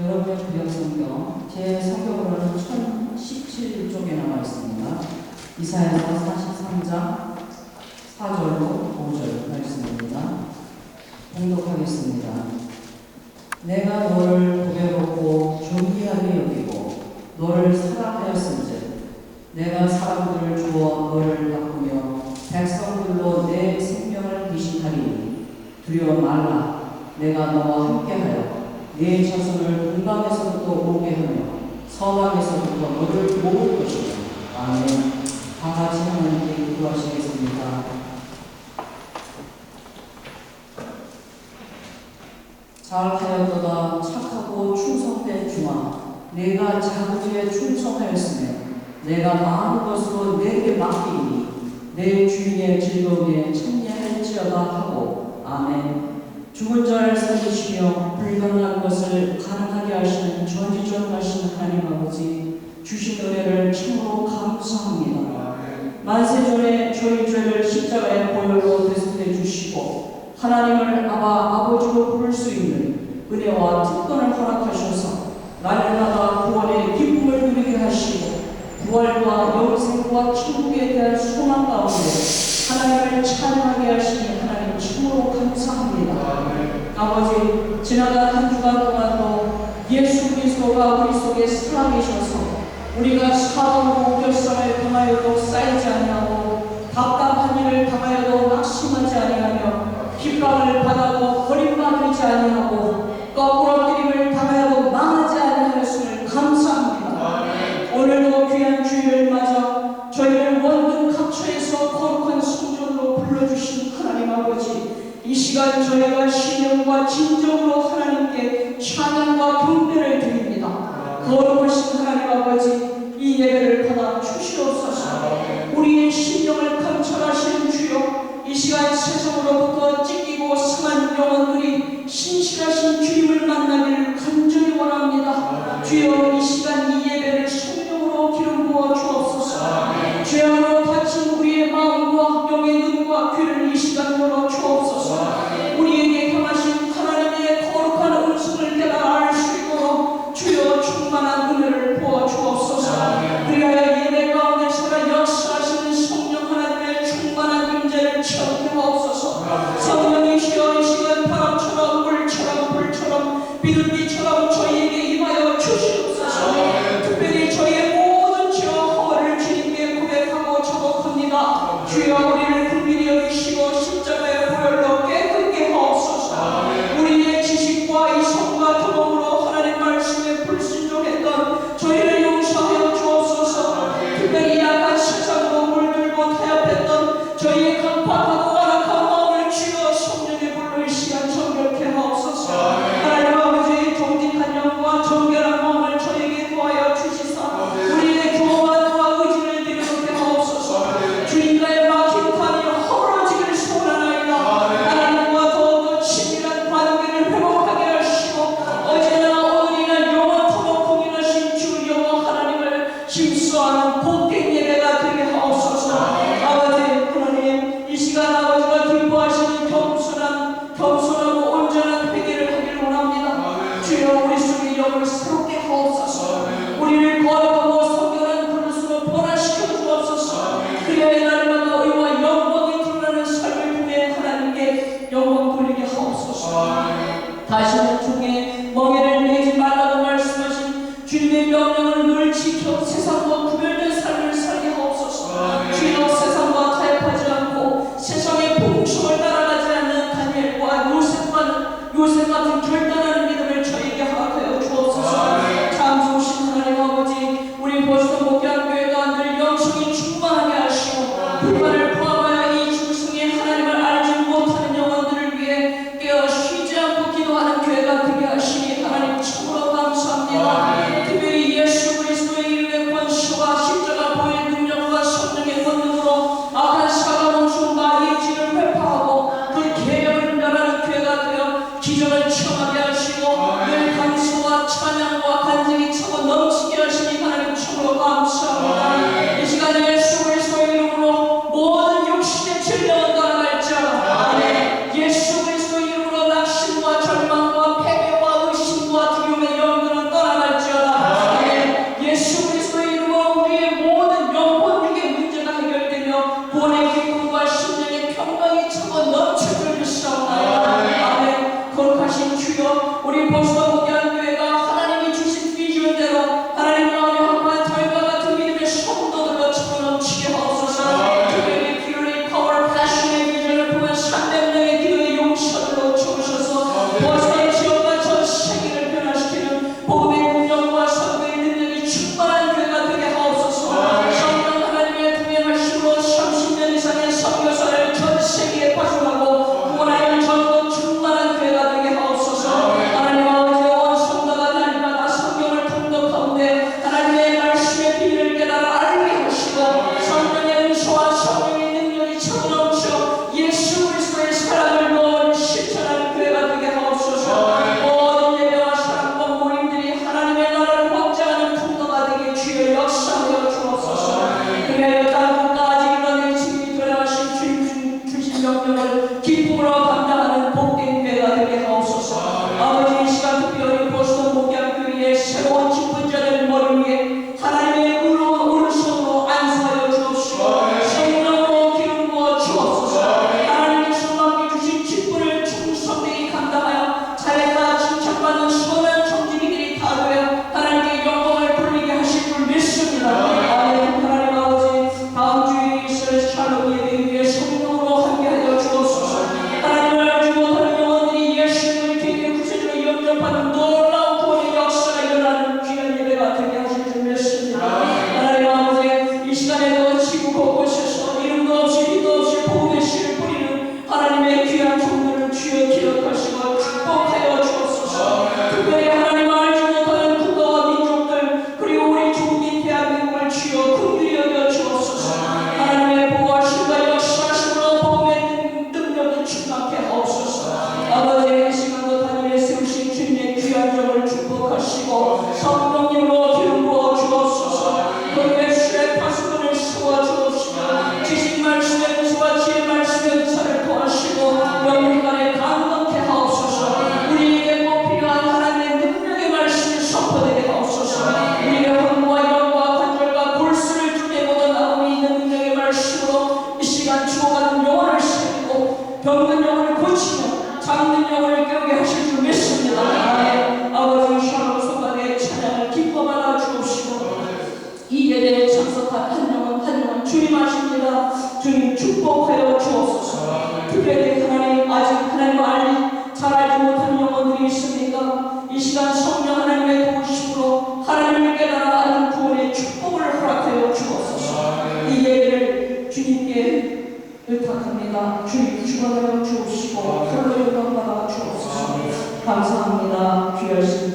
여러분의 구약성경 제 성경으로는 1017쪽에 나와 있습니다. 이사야서 43장 4절로 5절 말씀입니다. 공독하겠습니다. 내가 너를 보배롭고 존귀하게 여기고 너를 사랑하였은즉 내가 사람들을 주어 너를 바꾸며 백성들로 내 생명을 대신하리니 두려워 말라 내가 너와 함께하여 내 자손을 동방에서부터 오게 하며 서방에서부터 너를 모을 것이다. 아멘. 다 같이 하나님께 기도하시겠습니다. 잘하였도다 착하고 충성된 주마 내가 자부지에 충성하였으며 내가 마음 것으로 내게 맡기니 내 주인의 즐거움에 참여할지어다 하고 아멘. 죽은 자를 살리시며 불가능한 것을 가능하게 하시는 전지전능하신 하나님 아버지 주신 은혜를 참으로 감사합니다. 만세 전에 저희 죄를 십자가의 보혈로 대속해 주시고 하나님을 아바 아버지 우리가 시카고 결선을 통하여도 쌓이지 아니하고 답답한 일을 당하여도 낙심하지 아니하며 핍박을 받아도 버림받지 아니하고 거꾸로뜨림을 당하여도 망하지 아니하였음을 감사합니다. 네. 오늘도 귀한 주일을 맞아 저희를 원근 각처에서 거룩한 성전으로 불러주신 하나님 아버지 이 시간 저희가 신령과 진정으로 하나님께 찬양과 경배를 드립니다. 거룩하신 하나님 아버지 ये শ্রীরামপুরের Gosto de estar Sol. 주님 아십니다. 주님 축복하여 주옵소서. 특별히 하나님 아직 하나님 알리 잘 알지 못하는 영혼들이 있습니까? 이 시간 성령 하나님의 도우심으로 하나님을 깨달아 아는 구원의 축복을 허락하여 주옵소서. 이 예배를 주님께 의탁합니다. 주님 주관하여 주옵시고 하루의 영광 받아 주옵소서. 감사합니다. 귀하신